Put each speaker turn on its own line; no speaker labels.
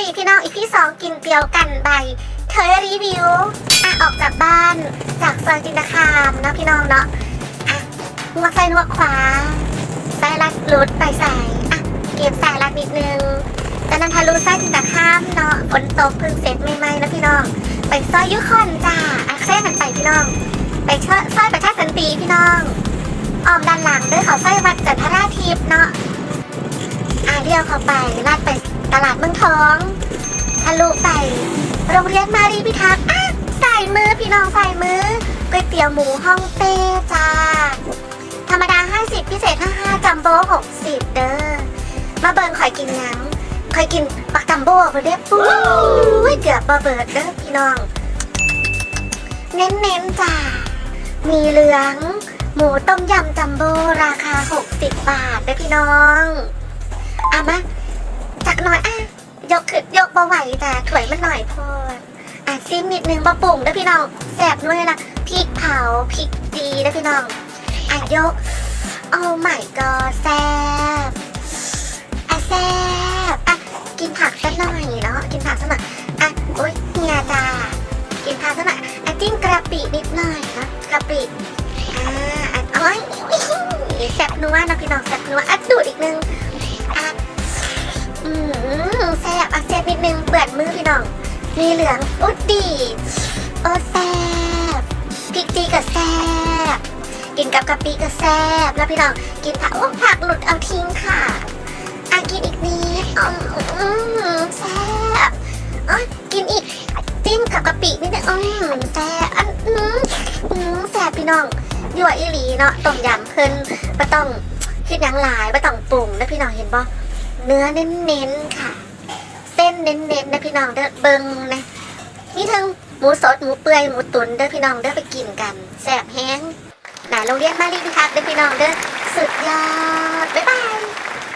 ดีพี่น้องอีพีสองกินเดียวกันใบเธอรีวิวอะออกจากบ้านจากซอยจินตคามเนาะพี่น้องเนาะอะนวดซ้ายนวดขวาซ้ายลัดรุดไปใส่อะเก็บสายลัดนิดนึงจากนั้นทะลุซ้ายจินตคามเนาะฝนตกเพิ่งเสร็จใหม่ๆนะพี่น้อง ไปซอยยุคอนจ้าอะแค่กันไปพี่น้อง ไปเชซอยประชาสันติพี่น้องออมด้านหลังด้วยเขาซอยวัดจันทราทิพย์เนาะอ่าเดียวเข้าไปลาดไป ตลาดเมืองทองทะลุไปโรงเรียนมารีพิทักษ์อะใส่มือพี่น้องใส่มือก๋วยเตี๋ยวหมูฮ่องเต้จ้า ธรรมดา 50 พิเศษ 55 จัมโบ้60 เด้อ มาเบิร์นข่อยกินหยังข่อยกินปักจัมโบ้เพื่อเด้ปุ้ยเกือบมาเบิร์ดเด้อพี่น้อง เน้นๆจ้า มีเหลือง หมูต้มยำจัมโบ้ราคา 60 บาทเด้อพี่น้องเอามา น่อยอะยกขึ้นยกบ่ไหวแต่ถวยมันหน่อยพออะซิมนิดนึงบะปุ่งเด้อพี่น้องแสบด้วยล่ะพริกเผาพริกดีเด้อพี่น้องอะยกโอ้ my god แซ่บอะแซ่บอะกินผักสักหน่อยเนาะกินผักสักหน่อยอะโอ๊ยเฮียจ้ากินผักสักหน่อยอะจิ้มกระปินิดหน่อยนะกระปิอ่าอะโอ้ยแซ่บนัวนะพี่น้องแซ่บนัวอะดูดอีกนึง นิดนึงเปื่อนมือพี่น้อง มีเหลืองอุดดีโอ้แซ่บพริกจีกับแซ่บกินกับกะปิก็แซ่บแล้วพี่น้องกินผักโอ้ผักหลุดเอาทิ้งค่ะอะกินอีกนิดอืมอืมแซ่บอ๋อกินอีกจิ้มกับกะปินิดนึงอืมแซ่บอันอืมอืมแซ่บพี่น้องยั่วอีหลีเนาะต้มยำเพิ่นไม่ต้องคิดยังหลายไม่ต้องปรุงนะพี่น้องเห็นปะเนื้อเน้นๆค่ะ นเน้นๆนะพี่น้องเด้อเบิงนะนี่ทั้งหมูสดหมูเปื่อยหมูตุ๋นเด้อพี่น้องเด้อไปกินกันแซ่บแห้งหนาโรงเรียนมารีพิทักษ์เด้อพี่น้องเด้อสุดยอดบ๊ายบาย